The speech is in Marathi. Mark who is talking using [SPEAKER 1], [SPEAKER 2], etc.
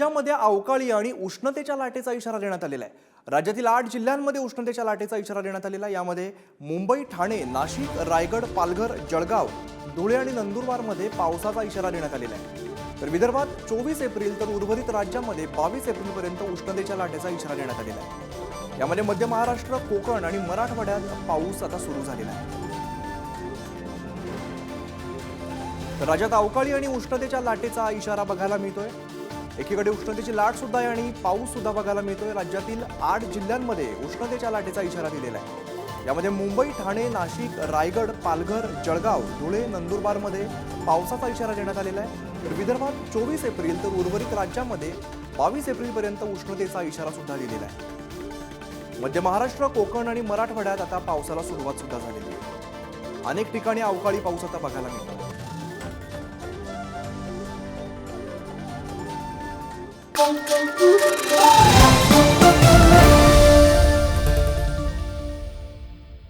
[SPEAKER 1] राज्यामध्ये अवकाळी आणि उष्णतेच्या लाटेचा इशारा देण्यात आलेला आहे. राज्यातील आठ जिल्ह्यांमध्ये उष्णतेच्या लाटेचा इशारा देण्यात आलेला आहे. यामध्ये मुंबई ठाणे नाशिक रायगड पालघर जळगाव धुळे आणि नंदुरबारमध्ये पावसाचा इशारा देण्यात आलेला आहे. तर विदर्भात चोवीस एप्रिल तर उर्वरित राज्यामध्ये बावीस एप्रिलपर्यंत उष्णतेच्या लाटेचा इशारा देण्यात आलेला आहे. यामध्ये मध्य महाराष्ट्र कोकण आणि मराठवाड्यात पाऊस आता सुरू झालेला आहे. तर राज्यात अवकाळी आणि उष्णतेच्या लाटेचा इशारा बघायला मिळतोय. एकीकडे उष्णतेची लाट सुद्धा आहे आणि पाऊस सुद्धा बघायला मिळतोय. राज्यातील आठ जिल्ह्यांमध्ये उष्णतेच्या लाटेचा इशारा दिलेला आहे. यामध्ये मुंबई ठाणे नाशिक रायगड पालघर जळगाव धुळे नंदुरबारमध्ये पावसाचा इशारा देण्यात आलेला आहे. तर विदर्भात चोवीस एप्रिल तर उर्वरित राज्यामध्ये बावीस एप्रिलपर्यंत उष्णतेचा इशारा सुद्धा दिलेला आहे. मध्य महाराष्ट्र कोकण आणि मराठवाड्यात आता पावसाला सुरुवात सुद्धा झालेली आहे. अनेक ठिकाणी अवकाळी पाऊस आता बघायला मिळतो boom, boom, boom,